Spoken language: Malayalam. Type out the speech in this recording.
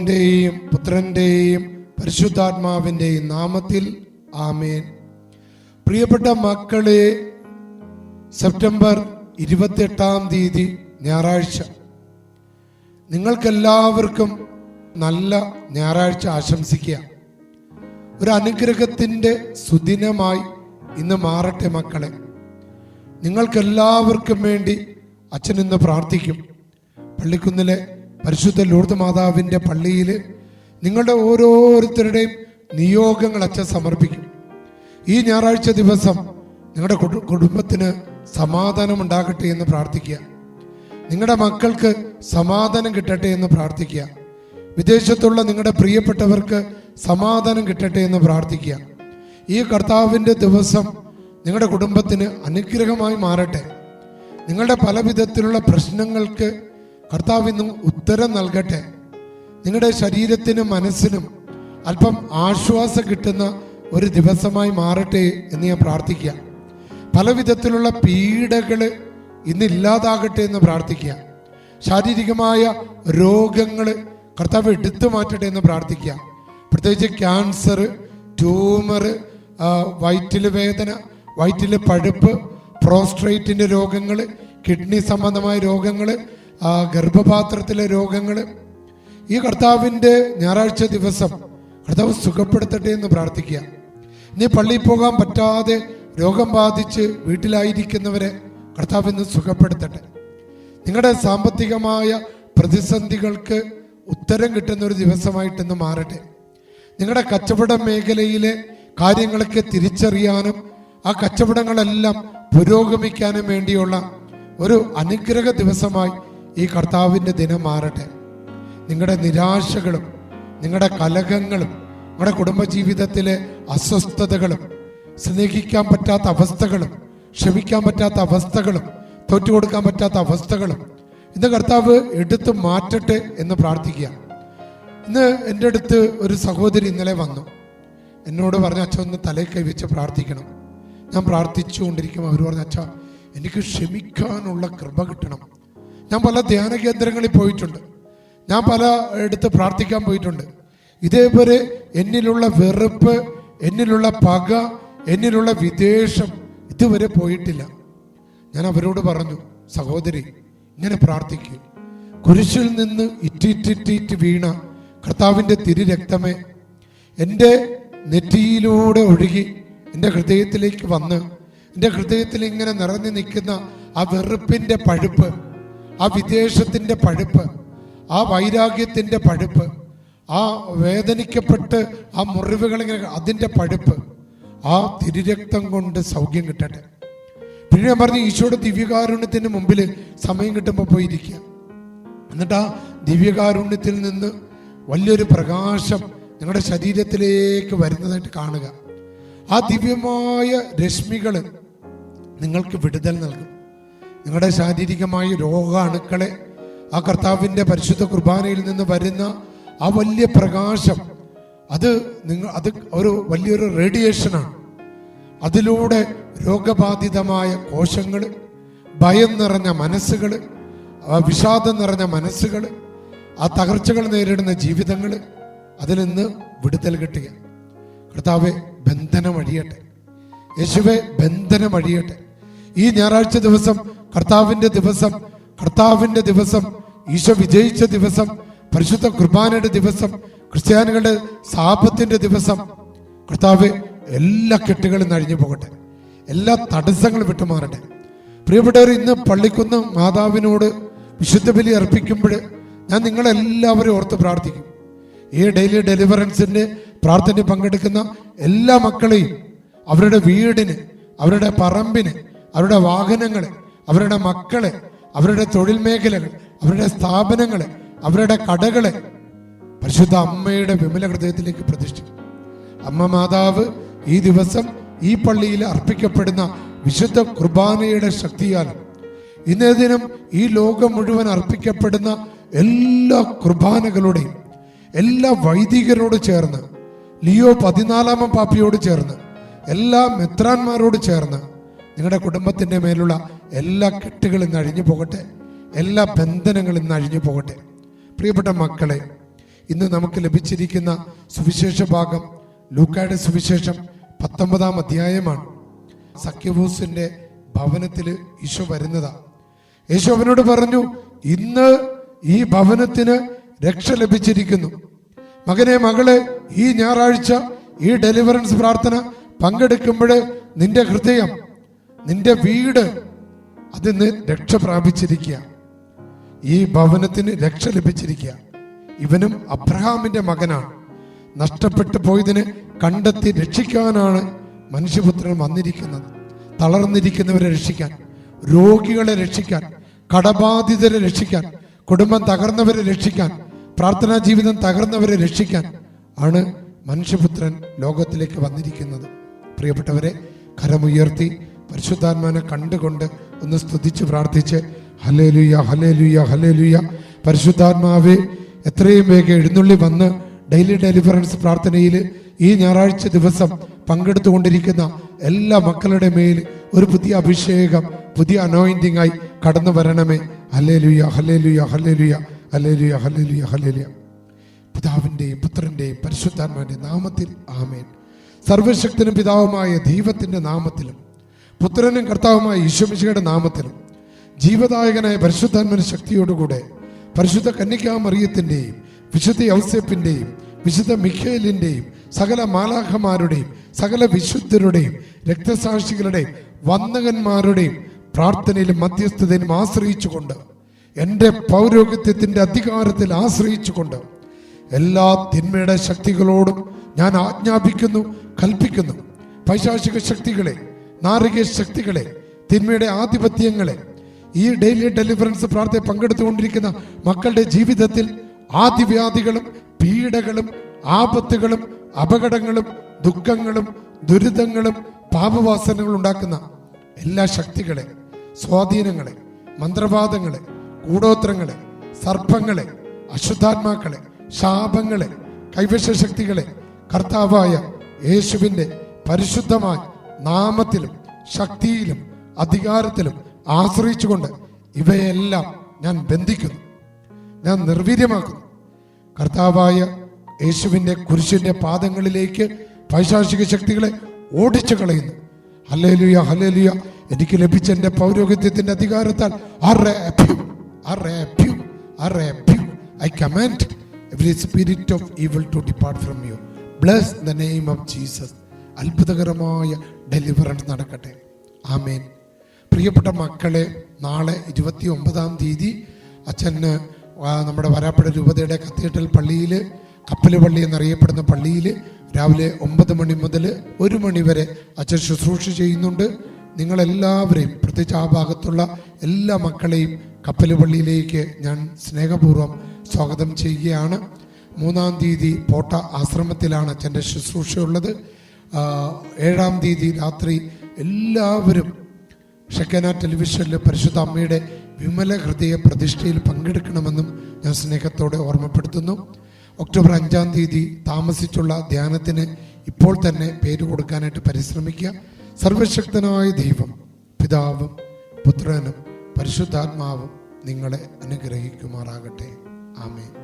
പിതാവിന്റെയും പുത്രന്റെയും പരിശുദ്ധാത്മാവിന്റെയും നാമത്തിൽ ആമേൻ. പ്രിയപ്പെട്ട മക്കളെ സെപ്റ്റംബർ ഇരുപത്തെട്ടാം തീയതി ഞായറാഴ്ച. നിങ്ങൾക്കെല്ലാവർക്കും നല്ല ഞായറാഴ്ച ആശംസിക്കുക. ഒരു അനുഗ്രഹത്തിന്റെ സുദിനമായി ഇന്ന് മാറട്ടെ മക്കളെ. നിങ്ങൾക്കെല്ലാവർക്കും വേണ്ടി അച്ഛൻ ഇന്ന് പ്രാർത്ഥിക്കും. പള്ളിക്കുന്നിലെ പരിശുദ്ധ ലൂർദ് മാതാവിന്റെ പള്ളിയിൽ നിങ്ങളുടെ ഓരോരുത്തരുടെയും നിയോഗങ്ങൾ അച്ഛൻ സമർപ്പിക്കും. ഈ ഞായറാഴ്ച ദിവസം നിങ്ങളുടെ കുടുംബത്തിന് സമാധാനം ഉണ്ടാകട്ടെ എന്ന് പ്രാർത്ഥിക്കുക. നിങ്ങളുടെ മക്കൾക്ക് സമാധാനം കിട്ടട്ടെ എന്ന് പ്രാർത്ഥിക്കുക. വിദേശത്തുള്ള നിങ്ങളുടെ പ്രിയപ്പെട്ടവർക്ക് സമാധാനം കിട്ടട്ടെ എന്ന് പ്രാർത്ഥിക്കുക. ഈ കർത്താവിന്റെ ദിവസം നിങ്ങളുടെ കുടുംബത്തിന് അനുഗ്രഹമായി മാറട്ടെ. നിങ്ങളുടെ പല വിധത്തിലുള്ള പ്രശ്നങ്ങൾക്ക് കർത്താവ് ഇന്ന് ഉത്തരം നൽകട്ടെ. നിങ്ങളുടെ ശരീരത്തിനും മനസ്സിനും അല്പം ആശ്വാസം കിട്ടുന്ന ഒരു ദിവസമായി മാറട്ടെ എന്ന് ഞാൻ പ്രാർത്ഥിക്കുക. പല വിധത്തിലുള്ള പീഡകൾ ഇന്ന് ഇല്ലാതാകട്ടെ എന്ന് പ്രാർത്ഥിക്കുക. ശാരീരികമായ രോഗങ്ങൾ കർത്താവ് എടുത്തു മാറ്റട്ടെ എന്ന് പ്രാർത്ഥിക്കുക. പ്രത്യേകിച്ച് ക്യാൻസർ ട്യൂമർ വയറ്റിൽ വേദന വയറ്റിൽ പഴുപ്പ് പ്രോസ്ട്രേറ്റിന്റെ രോഗങ്ങൾ കിഡ്നി സംബന്ധമായ രോഗങ്ങൾ ഗർഭപാത്രത്തിലെ രോഗങ്ങൾ. ഈ കർത്താവിന്റെ ഞായറാഴ്ച ദിവസം കർത്താവ് സുഖപ്പെടുത്തട്ടെ എന്ന് പ്രാർത്ഥിക്കുക. നീ പള്ളിയിൽ പോകാൻ പറ്റാതെ രോഗം ബാധിച്ച് വീട്ടിലായിരിക്കുന്നവരെ കർത്താവ് ഇന്ന് സുഖപ്പെടുത്തട്ടെ. നിങ്ങളുടെ സാമ്പത്തികമായ പ്രതിസന്ധികൾക്ക് ഉത്തരം കിട്ടുന്ന ഒരു ദിവസമായിട്ട് ഇന്ന് മാറട്ടെ. നിങ്ങളുടെ കച്ചവട മേഖലയിലെ കാര്യങ്ങളൊക്കെ തിരിച്ചറിയാനും ആ കച്ചവടങ്ങളെല്ലാം പുരോഗമിക്കാനും വേണ്ടിയുള്ള ഒരു അനുഗ്രഹ ദിവസമായി ഈ കർത്താവിന്റെ ദിനം മാറട്ടെ. നിങ്ങളുടെ നിരാശകളും നിങ്ങളുടെ കലകങ്ങളും നിങ്ങളുടെ കുടുംബജീവിതത്തിലെ അസ്വസ്ഥതകളും സ്നേഹിക്കാൻ പറ്റാത്ത അവസ്ഥകളും ക്ഷമിക്കാൻ പറ്റാത്ത അവസ്ഥകളും തോറ്റുകൊടുക്കാൻ പറ്റാത്ത അവസ്ഥകളും ഇന്ന് കർത്താവ് എടുത്തു മാറ്റട്ടെ എന്ന് പ്രാർത്ഥിക്കുക. ഇന്ന് എന്റെ അടുത്ത് ഒരു സഹോദരി ഇന്നലെ വന്നു. എന്നോട് പറഞ്ഞ അച്ഛ ഒന്ന് തലയിൽ കൈ വെച്ച് പ്രാർത്ഥിക്കണം. ഞാൻ പ്രാർത്ഥിച്ചുകൊണ്ടിരിക്കുമ്പോൾ അവർ പറഞ്ഞ അച്ഛ എനിക്ക് ക്ഷമിക്കാനുള്ള കൃപ കിട്ടണം. ഞാൻ പല ധ്യാന കേന്ദ്രങ്ങളിൽ പോയിട്ടുണ്ട്. ഞാൻ പല എടുത്ത് പ്രാർത്ഥിക്കാൻ പോയിട്ടുണ്ട്. ഇതേപോലെ എന്നിലുള്ള വെറുപ്പ് എന്നിലുള്ള പക എന്നിലുള്ള വിദേശം ഇതുവരെ പോയിട്ടില്ല. ഞാൻ അവരോട് പറഞ്ഞു സഹോദരി ഇങ്ങനെ പ്രാർത്ഥിക്കും. കുരിശിൽ നിന്ന് ഇറ്റിറ്റിറ്റിറ്റ് വീണ കർത്താവിന്റെ തിരുരക്തമേ എന്റെ നെറ്റിയിലൂടെ ഒഴുകി എന്റെ ഹൃദയത്തിലേക്ക് വന്ന് എന്റെ ഹൃദയത്തിൽ ഇങ്ങനെ നിറഞ്ഞു നിൽക്കുന്ന ആ വെറുപ്പിന്റെ പഴുപ്പ് ആ വിദേശത്തിന്റെ പഴുപ്പ് ആ വൈരാഗ്യത്തിന്റെ പഴുപ്പ് ആ വേദനിക്കപ്പെട്ട് ആ മുറിവുകൾ ഇങ്ങനെ അതിന്റെ പഴുപ്പ് ആ തിരുരക്തം കൊണ്ട് സൗഖ്യം കിട്ടട്ടെ. പിന്നെ ഞാൻ പറഞ്ഞു ഈശോയുടെ ദിവ്യകാരുണ്യത്തിന് മുമ്പിൽ സമയം കിട്ടുമ്പോൾ പോയിരിക്കുക. എന്നിട്ട് ആ ദിവ്യകാരുണ്യത്തിൽ നിന്ന് വലിയൊരു പ്രകാശം നിങ്ങളുടെ ശരീരത്തിലേക്ക് വരുന്നതായിട്ട് കാണുക. ആ ദിവ്യമായ രശ്മികൾ നിങ്ങൾക്ക് വിടുതൽ നൽകും. നിങ്ങളുടെ ശാരീരികമായ രോഗാണുക്കളെ ആ കർത്താവിന്റെ പരിശുദ്ധ കുർബാനയിൽ നിന്ന് വരുന്ന ആ വലിയ പ്രകാശം അത് നിങ്ങൾ അത് ഒരു വലിയൊരു റേഡിയേഷനാണ്. അതിലൂടെ രോഗബാധിതമായ കോശങ്ങൾ ഭയം നിറഞ്ഞ മനസ്സുകൾ വിഷാദം നിറഞ്ഞ മനസ്സുകൾ ആ തകർച്ചകൾ നേരിടുന്ന ജീവിതങ്ങൾ അതിൽ നിന്ന് വിടുതൽ കിട്ടുക. കർത്താവെ ബന്ധനം അഴിയട്ടെ. യേശുവെ ബന്ധനം അഴിയട്ടെ. ഈ ഞായറാഴ്ച ദിവസം കർത്താവിന്റെ ദിവസം കർത്താവിന്റെ ദിവസം ഈശോ വിജയിച്ച ദിവസം പരിശുദ്ധ കുർബാനയുടെ ദിവസം ക്രിസ്ത്യാനികളുടെ സാപത്തിന്റെ ദിവസം. കർത്താവ് എല്ലാ കെട്ടുകളും നഴിഞ്ഞു പോകട്ടെ. എല്ലാ തടസ്സങ്ങളും വിട്ടുമാറട്ടെ. പ്രിയപ്പെട്ടവർ ഇന്ന് പള്ളിക്കുന്ന് മാതാവിനോട് വിശുദ്ധ ബലി അർപ്പിക്കുമ്പോൾ ഞാൻ നിങ്ങളെല്ലാവരും ഓർത്ത് പ്രാർത്ഥിക്കും. ഈ ഡെയിലി ഡെലിവറൻസിന്റെ പ്രാർത്ഥനയിൽ പങ്കെടുക്കുന്ന എല്ലാ മക്കളെയും അവരുടെ വീടിന് അവരുടെ പറമ്പിന് അവരുടെ വാഹനങ്ങളെ അവരുടെ മക്കളെ അവരുടെ തൊഴിൽ മേഖലകൾ അവരുടെ സ്ഥാപനങ്ങളെ അവരുടെ കടകളെ പരിശുദ്ധ അമ്മയുടെ വിമല ഹൃദയത്തിലേക്ക് പ്രതിഷ്ഠിക്കും. അമ്മ മാതാവ് ഈ ദിവസം ഈ പള്ളിയിൽ അർപ്പിക്കപ്പെടുന്ന വിശുദ്ധ കുർബാനയുടെ ശക്തിയാൽ ഇന്നേ ദിനം ഈ ലോകം മുഴുവൻ അർപ്പിക്കപ്പെടുന്ന എല്ലാ കുർബാനകളുടെയും എല്ലാ വൈദികരോട് ചേർന്ന് ലിയോ പതിനാലാമൻ പാപ്പിയോട് ചേർന്ന് എല്ലാ മെത്രാന്മാരോട് ചേർന്ന് നിങ്ങളുടെ കുടുംബത്തിന്റെ മേലുള്ള എല്ലാ കെട്ടുകളും അഴിഞ്ഞു പോകട്ടെ. എല്ലാ ബന്ധനങ്ങളും അഴിഞ്ഞു പോകട്ടെ. പ്രിയപ്പെട്ട മക്കളെ ഇന്ന് നമുക്ക് ലഭിച്ചിരിക്കുന്ന സുവിശേഷ ഭാഗം ലൂക്കായുടെ സുവിശേഷം പത്തൊമ്പതാം അധ്യായമാണ്. സഖ്യബൂസിന്റെ ഭവനത്തിൽ ഈശോ വരുന്നതാ. യേശു അവനോട് പറഞ്ഞു ഇന്ന് ഈ ഭവനത്തിന് രക്ഷ ലഭിച്ചിരിക്കുന്നു. മകനെ മകളെ ഈ ഞായറാഴ്ച ഈ ഡെലിവറൻസ് പ്രാർത്ഥന പങ്കെടുക്കുമ്പോൾ നിന്റെ ഹൃദയം നിന്റെ വീട് അതിന് രക്ഷ പ്രാപിച്ചിരിക്കുക. ഈ ഭവനത്തിന് രക്ഷ ലഭിച്ചിരിക്കുക. ഇവനും അബ്രഹാമിന്റെ മകനാണ്. നഷ്ടപ്പെട്ടു പോയതിനെ കണ്ടെത്തി രക്ഷിക്കാനാണ് മനുഷ്യപുത്രൻ വന്നിരിക്കുന്നത്. തളർന്നിരിക്കുന്നവരെ രക്ഷിക്കാൻ രോഗികളെ രക്ഷിക്കാൻ കടബാധിതരെ രക്ഷിക്കാൻ കുടുംബം തകർന്നവരെ രക്ഷിക്കാൻ പ്രാർത്ഥനാ ജീവിതം തകർന്നവരെ രക്ഷിക്കാൻ ആണ് മനുഷ്യപുത്രൻ ലോകത്തിലേക്ക് വന്നിരിക്കുന്നത്. പ്രിയപ്പെട്ടവരെ കരമുയർത്തി പരിശുദ്ധാത്മാനെ കണ്ടുകൊണ്ട് ഒന്ന് സ്തുതിച്ച് പ്രാർത്ഥിച്ച് ഹലേലുയ ഹലേലുയ ഹലേലുയ പരിശുദ്ധാത്മാവെ എത്രയും വേഗം എഴുന്നള്ളി വന്ന് ഡെയിലി ഡെലിവറൻസ് പ്രാർത്ഥനയിൽ ഈ ഞായറാഴ്ച ദിവസം പങ്കെടുത്തുകൊണ്ടിരിക്കുന്ന എല്ലാ മക്കളുടെ മേൽ ഒരു പുതിയ അഭിഷേകം പുതിയ അനോയിന്റിംഗ് ആയി കടന്നു വരണമേ. Hallelujah hallelujah hallelujah hallelujah hallelujah hallelujah പിതാവിന്റെയും പുത്രന്റെയും പരിശുദ്ധാത്മാവിന്റെ നാമത്തിൽ ആമേൻ. സർവശക്തനും പിതാവുമായ ദൈവത്തിന്റെ നാമത്തിലും പുത്രനും കർത്താവുമായ ഈശ്വമിശയുടെ നാമത്തിൽ ജീവദായകനായ പരിശുദ്ധാത്മന ശക്തിയോടുകൂടെ പരിശുദ്ധ കന്യകാമറിയത്തിന്റെയും വിശുദ്ധ ഔസ്യപ്പിന്റെയും വിശുദ്ധ മിഖേലിന്റെയും സകല മാലാഖമാരുടെയും സകല വിശുദ്ധരുടെയും രക്തസാക്ഷികളുടെയും വന്ദകന്മാരുടെയും പ്രാർത്ഥനയിലും മധ്യസ്ഥതയിലും ആശ്രയിച്ചുകൊണ്ട് എന്റെ പൗരോഹിത്യത്തിന്റെ അധികാരത്തിൽ ആശ്രയിച്ചുകൊണ്ട് എല്ലാ തിന്മയുടെ ശക്തികളോടും ഞാൻ ആജ്ഞാപിക്കുന്നു കൽപ്പിക്കുന്നു. പൈശാചിക ശക്തികളെ നാറിക ശക്തികളെ തിന്മയുടെ ആധിപത്യങ്ങളെ ഈ ഡെയിലി ഡെലിവറൻസ് പ്രാർത്ഥന പങ്കെടുത്തുകൊണ്ടിരിക്കുന്ന മക്കളുടെ ജീവിതത്തിൽ ആദിവ്യാധികളും പീഡകളും ആപത്തുകളും അപകടങ്ങളും ദുഃഖങ്ങളും ദുരിതങ്ങളും പാപവാസനകളും ഉണ്ടാക്കുന്ന എല്ലാ ശക്തികളെ സ്വാധീനങ്ങളെ മന്ത്രവാദങ്ങളെ കൂടോത്രങ്ങളെ സർപ്പങ്ങളെ അശുദ്ധാത്മാക്കളെ ശാപങ്ങളെ കൈവശ ശക്തികളെ കർത്താവായ യേശുവിന്റെ പരിശുദ്ധമായ നാമത്തിലും ശക്തിയിലും അധികാരത്തിലും ആശ്രയിച്ചുകൊണ്ട് ഇവയെല്ലാം ഞാൻ ബന്ധിക്കുന്നു. ഞാൻ നിർവീര്യമാക്കുന്നു. കർത്താവായ യേശുവിന്റെ കുരിശിന്റെ പാദങ്ങളിലേക്ക് പൈശാചിക ശക്തികളെ ഓടിച്ചു കളയുന്നു ഹലേലുയ ഹലേലുയ എനിക്ക് ലഭിച്ച എന്റെ പൗരോഹിത്യത്തിന്റെ അധികാരത്താൽ I command every spirit of evil to depart from you bless the name of Jesus അത്ഭുതകരമായ ഡെലിവറൻസ് നടക്കട്ടെ. ആമേൻ. പ്രിയപ്പെട്ട മക്കളെ നാളെ ഇരുപത്തി ഒമ്പതാം തീയതി അച്ഛന് നമ്മുടെ വരാപ്പുഴ രൂപതയുടെ കത്തീഡ്രൽ പള്ളിയിൽ കപ്പൽ പള്ളി എന്നറിയപ്പെടുന്ന പള്ളിയിൽ രാവിലെ ഒമ്പത് മണി മുതൽ ഒരു മണി വരെ അച്ഛൻ ശുശ്രൂഷ ചെയ്യുന്നുണ്ട്. നിങ്ങളെല്ലാവരെയും പ്രത്യേകിച്ച് ആ ഭാഗത്തുള്ള എല്ലാ മക്കളെയും കപ്പൽ പള്ളിയിലേക്ക് ഞാൻ സ്നേഹപൂർവം സ്വാഗതം ചെയ്യുകയാണ്. മൂന്നാം തീയതി പോട്ട ആശ്രമത്തിലാണ് അച്ഛന്റെ ശുശ്രൂഷയുള്ളത്. ഏഴാം തീയതി രാത്രി എല്ലാവരും ഷെക്കന ടെലിവിഷനിലെ പരിശുദ്ധ അമ്മയുടെ വിമല ഹൃദയ പ്രതിഷ്ഠയിൽ പങ്കെടുക്കണമെന്നും ഞാൻ സ്നേഹത്തോടെ ഓർമ്മപ്പെടുത്തുന്നു. ഒക്ടോബർ അഞ്ചാം തീയതി താമസിച്ചുള്ള ധ്യാനത്തിന് ഇപ്പോൾ തന്നെ പേര് കൊടുക്കാനായിട്ട് പരിശ്രമിക്കുക. സർവശക്തനായ ദൈവം പിതാവും പുത്രനും പരിശുദ്ധാത്മാവും നിങ്ങളെ അനുഗ്രഹിക്കുമാറാകട്ടെ. ആമേൻ.